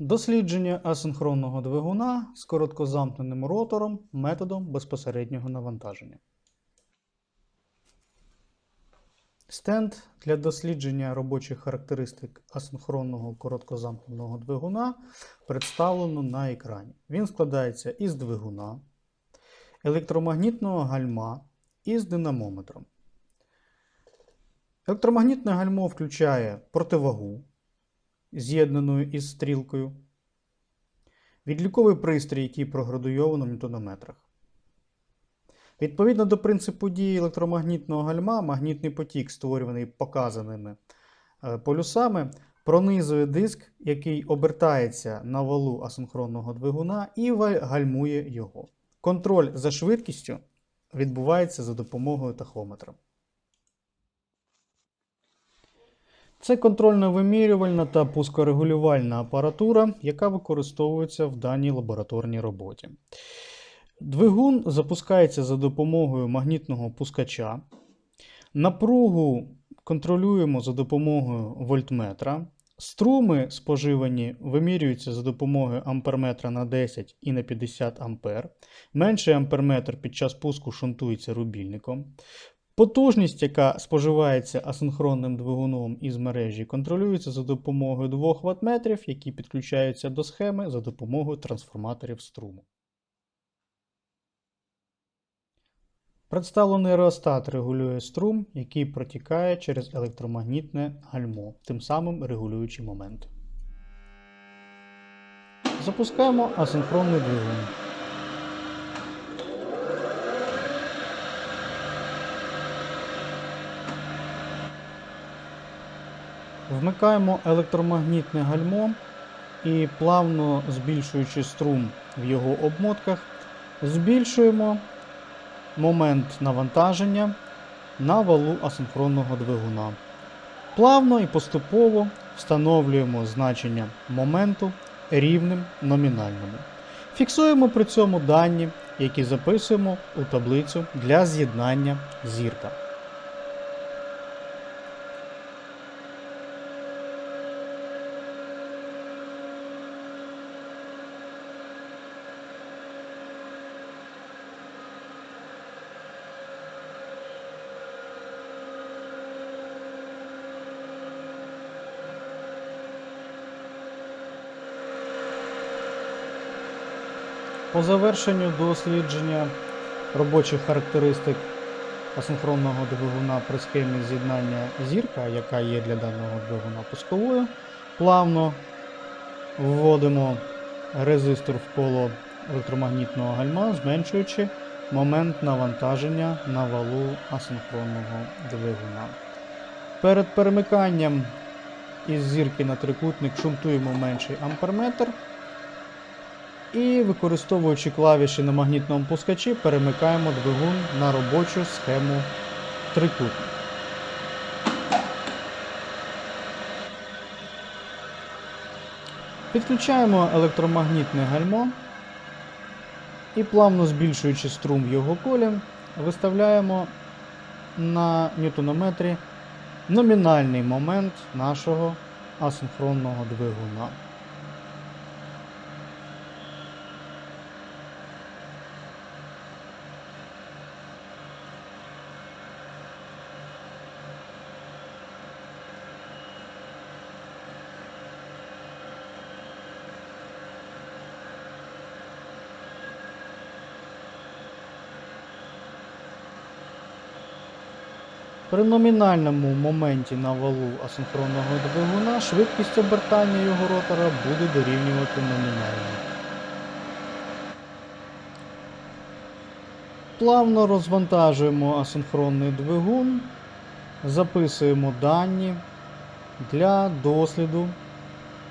Дослідження асинхронного двигуна з короткозамкненим ротором методом безпосереднього навантаження. Стенд для дослідження робочих характеристик асинхронного короткозамкненого двигуна представлено на екрані. Він складається із двигуна, електромагнітного гальма і з динамометром. Електромагнітне гальмо включає противагу, з'єднану із стрілкою, відліковий пристрій, який проградуйовано в ньютонометрах. Відповідно до принципу дії електромагнітного гальма, магнітний потік, створюваний показаними е, полюсами, пронизує диск, який обертається на валу асинхронного двигуна і гальмує його. Контроль за швидкістю відбувається за допомогою тахометра. Це контрольно-вимірювальна та пускорегулювальна апаратура, яка використовується в даній лабораторній роботі. Двигун запускається за допомогою магнітного пускача. Напругу контролюємо за допомогою вольтметра. Струми споживані вимірюються за допомогою амперметра на 10 і на 50 ампер. Менший амперметр під час пуску шунтується рубільником. Потужність, яка споживається асинхронним двигуном із мережі, контролюється за допомогою двох ваттметрів, які підключаються до схеми за допомогою трансформаторів струму. Представлений реостат регулює струм, який протікає через електромагнітне гальмо, тим самим регулюючи момент. Запускаємо асинхронний двигун. Вмикаємо електромагнітне гальмо і плавно збільшуючи струм в його обмотках, збільшуємо момент навантаження на валу асинхронного двигуна. Плавно і поступово встановлюємо значення моменту рівним номінальному. Фіксуємо при цьому дані, які записуємо у таблицю для з'єднання зірка. По завершенню дослідження робочих характеристик асинхронного двигуна при схемі з'єднання зірка, яка є для даного двигуна пусковою, плавно вводимо резистор в коло електромагнітного гальма, зменшуючи момент навантаження на валу асинхронного двигуна. Перед перемиканням із зірки на трикутник шунтуємо менший амперметр. І використовуючи клавіші на магнітному пускачі, перемикаємо двигун на робочу схему трикутник. Підключаємо електромагнітне гальмо і плавно збільшуючи струм його колі, виставляємо на ньютонометрі номінальний момент нашого асинхронного двигуна. При номінальному моменті на валу асинхронного двигуна швидкість обертання його ротора буде дорівнювати номінальній. Плавно розвантажуємо асинхронний двигун, записуємо дані для досліду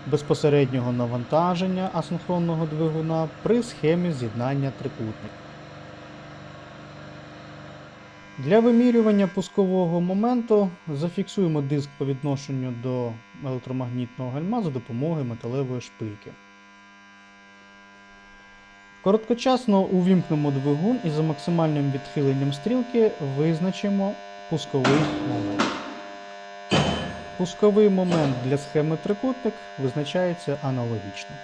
безпосереднього навантаження асинхронного двигуна при схемі з'єднання трикутник. Для вимірювання пускового моменту зафіксуємо диск по відношенню до електромагнітного гальма за допомогою металевої шпильки. Короткочасно увімкнемо двигун і за максимальним відхиленням стрілки визначимо пусковий момент. Пусковий момент для схеми трикутник визначається аналогічно.